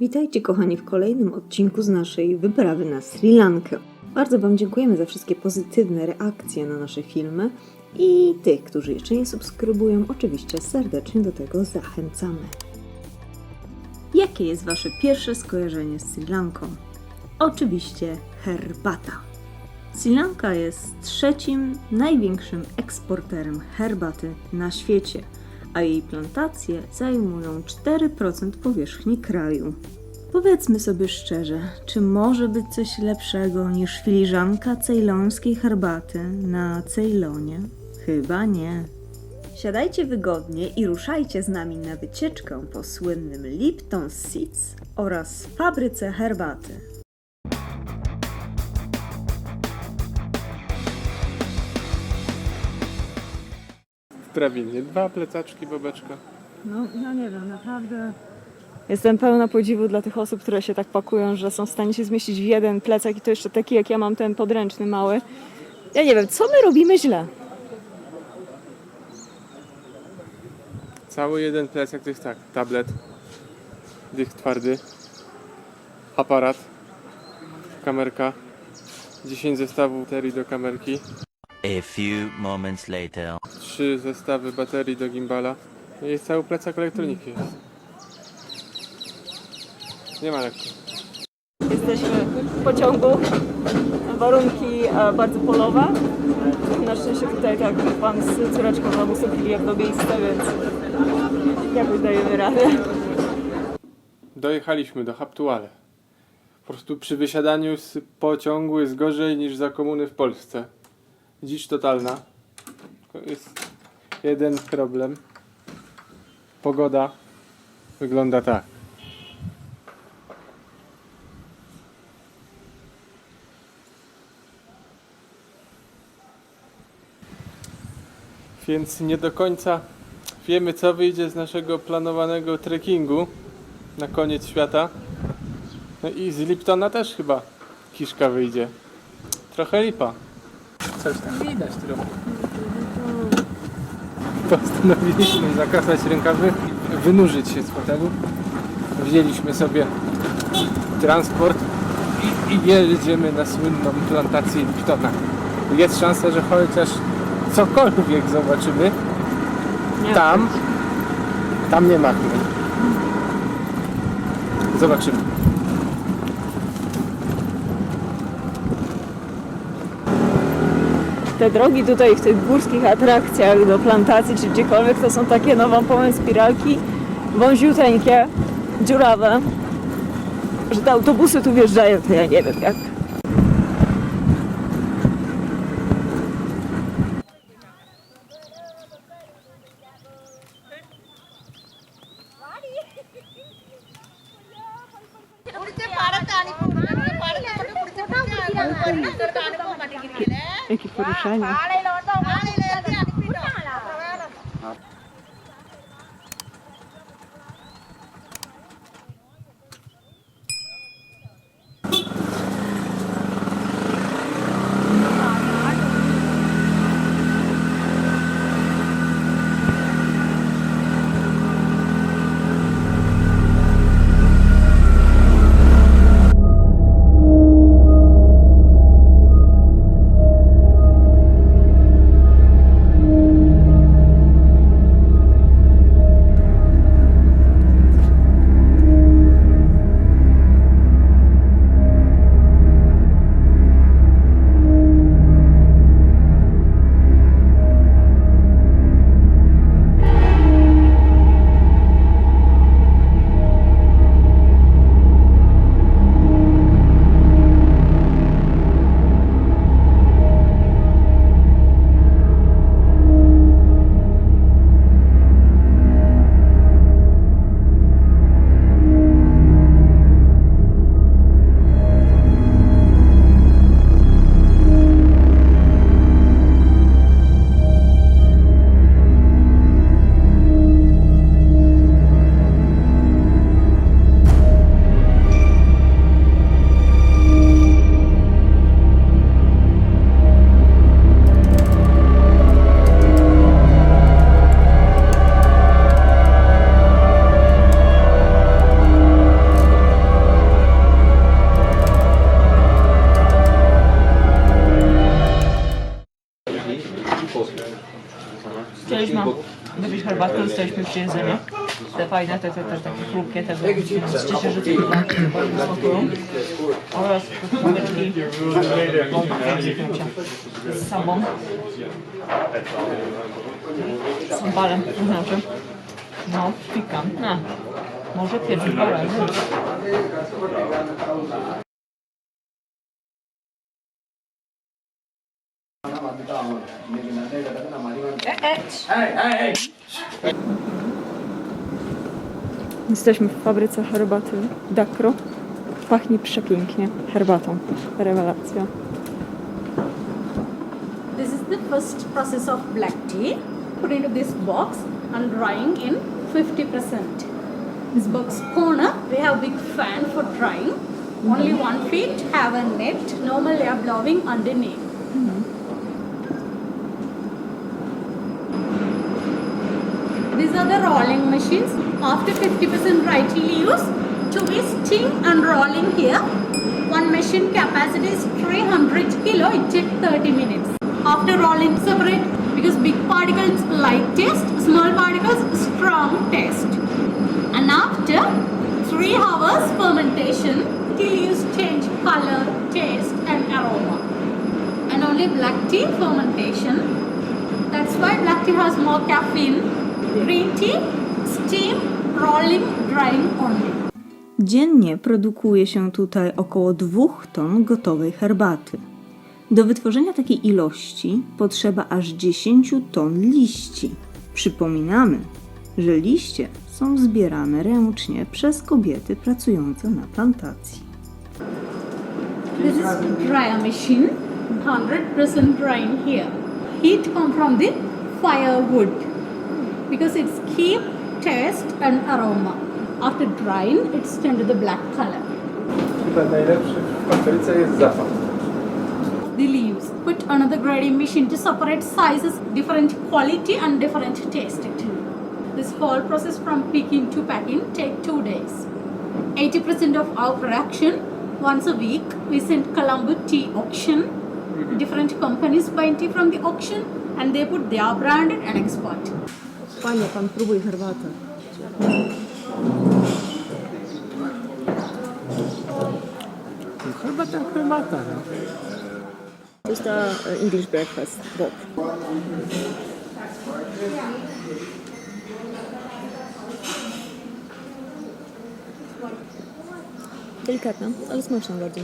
Witajcie kochani w kolejnym odcinku z naszej wyprawy na Sri Lankę. Bardzo Wam dziękujemy za wszystkie pozytywne reakcje na nasze filmy i tych, którzy jeszcze nie subskrybują, oczywiście serdecznie do tego zachęcamy. Jakie jest Wasze pierwsze skojarzenie z Sri Lanką? Oczywiście herbata. Sri Lanka jest trzecim największym eksporterem herbaty na świecie, a jej plantacje zajmują 4% powierzchni kraju. Powiedzmy sobie szczerze, czy może być coś lepszego niż filiżanka cejlońskiej herbaty na Ceylonie? Chyba nie. Siadajcie wygodnie i ruszajcie z nami na wycieczkę po słynnym Lipton Seeds oraz fabryce herbaty. Prawie Dwa plecaczki, babeczka. No, no nie wiem, naprawdę. Jestem pełna podziwu dla tych osób, które się tak pakują, że są w stanie się zmieścić w jeden plecak i to jeszcze taki, jak ja mam ten podręczny mały. Ja nie wiem, co my robimy źle? Cały jeden plecak to jest tak. Tablet, dych twardy, aparat, kamerka, 10 zestawów baterii do kamerki, A few moments later. Trzy zestawy baterii do gimbala. No i jest cały plecak elektroniki. Jest. Nie ma lekko. Jesteśmy w pociągu, warunki e, bardzo polowe. Na szczęście tutaj tak pan z córeczką nam ustąpili jedno miejsce, więc jakoś dajemy radę. Dojechaliśmy do Haptuale. Po prostu przy wysiadaniu z pociągu jest gorzej niż za komuny w Polsce. Dzicz totalna. Tylko Jest jeden problem. Pogoda wygląda tak. Więc nie do końca wiemy, co wyjdzie z naszego planowanego trekkingu na koniec świata. No i z Liptona też chyba kiszka wyjdzie. Trochę lipa. Coś tam widać trochę. Postanowiliśmy zakasać rękawy, wynurzyć się z hotelu. Wzięliśmy sobie transport i, i jedziemy na słynną plantację Liptona. Jest szansa, że chociaż cokolwiek zobaczymy tam. Tam nie ma chmur. Zobaczymy. Te drogi tutaj w tych górskich atrakcjach do plantacji czy gdziekolwiek to są takie, no wam powiem, spiralki wąziuteńkie, dziurawe, że te autobusy tu wjeżdżają, to ja nie wiem jak. E che Jakie poruszenia. Herbatkę, dostaliśmy jeszcze jedzenie. Te fajne, te, te, te takie chrupkie, te z cieszę, że to bardzo smakują. Oraz kubeczki z sabą. Z sambalem, to znaczy. No, pikantne. Może pierwszy Jesteśmy w fabryce herbaty Dakro. Pachnie przepięknie herbatą. Rewelacja. This is the first process of black tea. Put into this box and drying in 50%. This box corner, we have big fan for drying. Only one feet have a net, normal air blowing underneath. Mm-hmm. These are the rolling machines. After 50% dry tea leaves, twisting and rolling here. One machine capacity is 300 kilo. It takes 30 minutes. After rolling, separate because big particles light taste, small particles strong taste. And after three hours fermentation, tea leaves change color, taste, and aroma. And only black tea fermentation. That's why black tea has more caffeine. Green tea, steam, rolling, drying only. Dziennie produkuje się tutaj około 2 ton gotowej herbaty. Do wytworzenia takiej ilości potrzeba aż 10 ton liści. Przypominamy, że liście są zbierane ręcznie przez kobiety pracujące na plantacji. This is dryer machine, 100% drying here. Heat come from the firewood because it's keep taste and aroma. After drying, it's turned to the black color. Chyba najlepszy w fabryce jest zapach. The leaves. Put another grading machine to separate sizes, different quality and different taste. This whole process from picking to packing take two days. 80% of our production once a week we send Colombo tea auction. Mm-hmm. Different companies buy tea from the auction and they put their brand and export. Panie, pan próbuj herbatę. Chyba ta herbata, no. To jest ta e, English breakfast, Bob. Delikatna, ale smaczna bardzo.